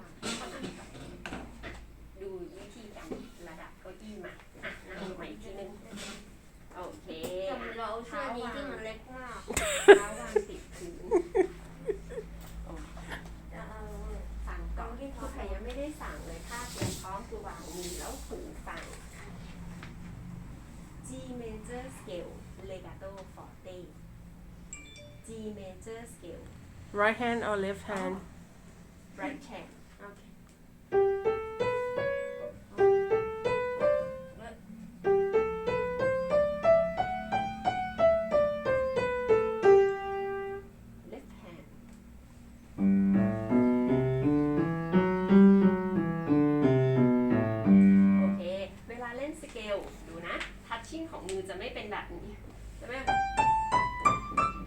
มาก็นั่งก่อนดูวิธีการระดับเก้าอี้มาอะนั่งลงมาอีกทีนึงโอเคแต่อะเราเอาเสื้อนี้ที่มันเล็กมากเท้าวางติดพื้นจะเอาสั่งก่อนที่ครูไผ่ยังไม่ได้สั่งเลยถ้าเตรียมพร้อมคือวางมือแล้วหูฟัง G major scale legato forte G major scale right hand or left hand right hand ชิ่งของมือจะไม่เป็นแบบนี้จะไม่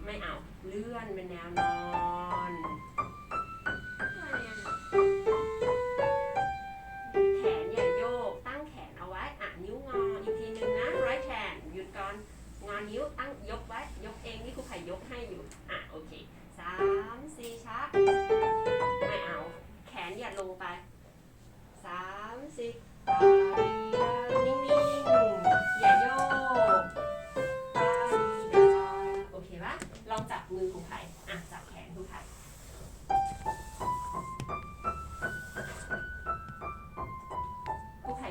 ไม่เอาเลื่อนเป็นแนวนอนแขนอย่าโยกตั้งแขนเอาไว้อะนิ้วงออีกทีนึงนะ right hand หยุดก่อนงอนิ้วตั้งยกไว้ยกเองนี่ครูไผ่ยกให้อยู่อะโอเคสามสี่ชักไม่เอา แขนอย่าลงไปสามสี่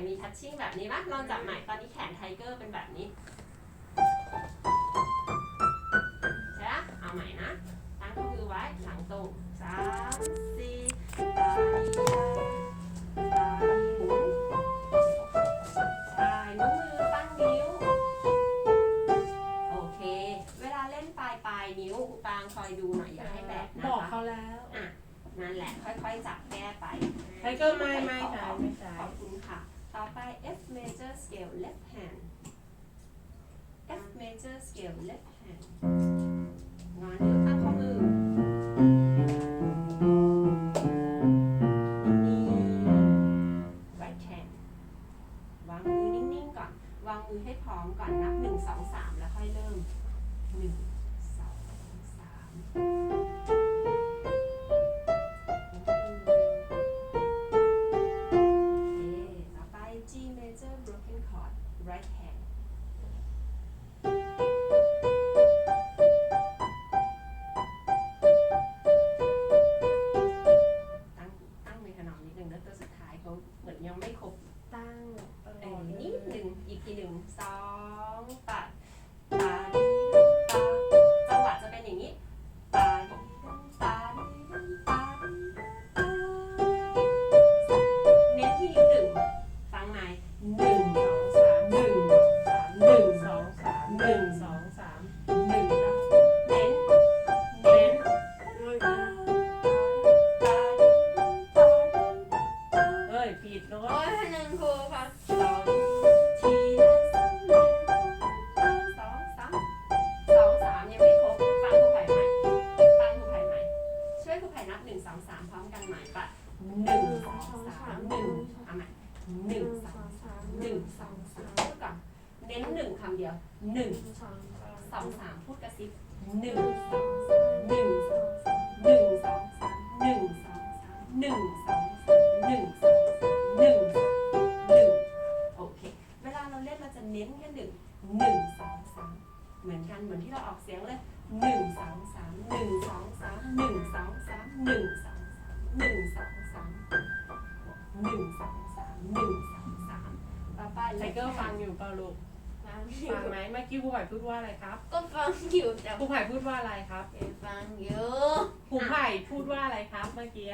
มีทัชชิ่งแบบนี้ปะลองจับใหม่ตอนนี้แขนไทเกอร์เป็นแบบนี้ใช่ปะเอาใหม่นะ ตั้งข้อมือไว้หลังตรงสามสี่ตาดีตาดีหมุนใช่นิ้วมือตั้งนิ้ว โอเค เวลาเล่นปลายปลายนิ้วครูปางคอยดูหน่อยอย่าให้แบกนะบอกคะเขาแล้วนั่นแหละค่อยๆจับแก้ไปไทเกอร์ไม่ไม่ใช่ไม่ใช่ขอบคุณค่ะ่อไป F major scale left hand F major scale left hand งอนนิ้วข้างข้อมือนี่ right hand วางมือนิ่งๆก่อน วางมือให้พร้อมก่อนนับ 1 2 3 แล้วค่อยเริ่ม 1 นิดหนึ่งอีกทีหนึ่งสอง นับหนึ่งสองสามพร้อมกันใหม่ปะหนึ่งสองสามหนึ่งเอาใหม่หนึ่งสองสามหนึ่งสองสามพูดก่อนเน้นหนึ่งคำเดียวหนึ่งสองสามสองสามพูดกระซิบหนึ่งสองสามหนึ่งสองสามหนึ่งสองสามหนึ่งสองสามหนึ่งสองสามหนึ่งสองสามหนึ่งสองสามหนึ่งโอเค เวลาเราเล่นเราจะเน้นแค่หนึ่งหนึ่งสองสามเหมือนกันเหมือนที่เราออกเสียงเลย หนึ่งสองสามหนึ่งสองสามหนึ่งสองสามหนึ่งสองสามหนึ่งสองสามหนึ่งสองสามหนึ่งสองสามต่อไปไทเกอร์ฟังอยู่เปล่าลูกฟังอยู่งไหมเมื่อกี้ครูไผ่พูดว่าอะไรครับก็ฟังอยู่แต่ครูไผ่พูดว่าอะไรครับฟังอยู่ครูไผ่พูดว่าอะไรครับเมื่อกี้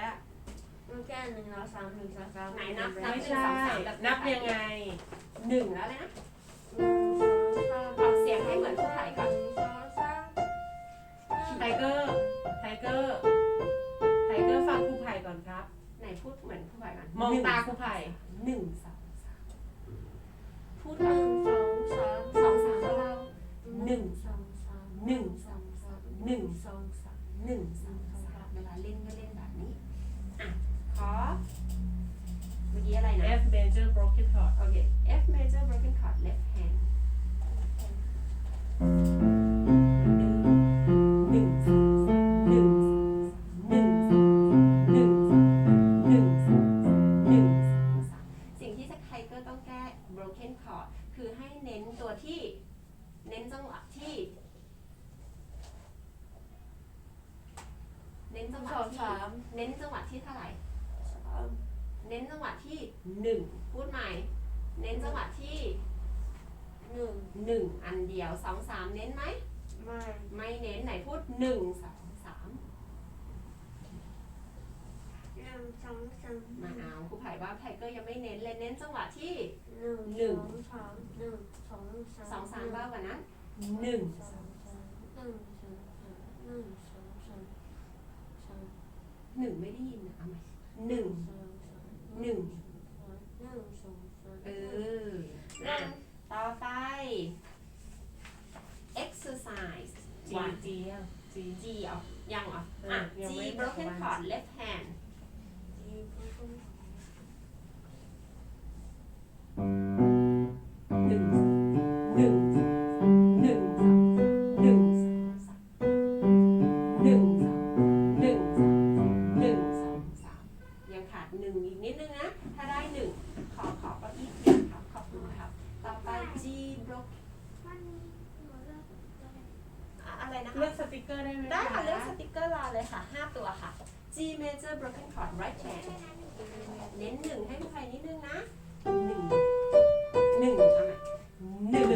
มันแค่หนึ่งเราสามหนึ่งสองสามไหนนับไม่ใช่นับยังไงหนึ่งแล้วเลยนะ หนึ่งสองสามพูดหนึ่งสองสามสองสามเราหนึ่งสองสามหนึ่งสองสามหนึ่งสองสามหนึ่งสองสามเวลาเล่นก็เล่นแบบนี้อะขอเมื่อกี้อะไรนะ F major broken chord โอเค F major broken chord left เน้นจังหวะที่เท่าไหร่ สามเน้นจังหวะที่หนึ่งพูดใหม่ เน้นจังหวะที่หนึ่งหนึ่งอันเดียวสองสามเน้นไหม ไม่ไม่เน้นไหนพูดหนึ่งสองสามหนึ่งสองสามมาเอาครูไผ่ว่าไทเกอร์ยังไม่เน้นเลยเน้นจังหวะที่หนึ่งหนึ่ง สองสามหนึ่งสองสามสองสามบ้ากว่านั้นหนึ่งสองสามหนึ่งสองสามหนึ่งสองสามสาม หนึ่งไม่ได้ยินนะเอาใหม่หนึ่งสองสามหนึ่งหนึ่งสองสามเอออะต่อไป exercise จี one จียังจี G เอายังเหรอเอออะ ยัง G ไม่ broken วัน chord left hand นึ่งอีกนิดนึงนะ ถ้าได้หนึ่งขอขอเก็อีกทีครับ ขอบคุณครับ ต่อไป G broken มันหนูเลือกตัวอะอะไรนะคะเลือกสติกเกอร์ได้ไหมได้ค่ะเลือกสติกเกอร์รอเลยค่ะ 5 ตัวค่ะ G major broken chord right hand เน้นหนึ่งให้ผู้ใครนิดนึงนะหนึ่งหนึ่งเอา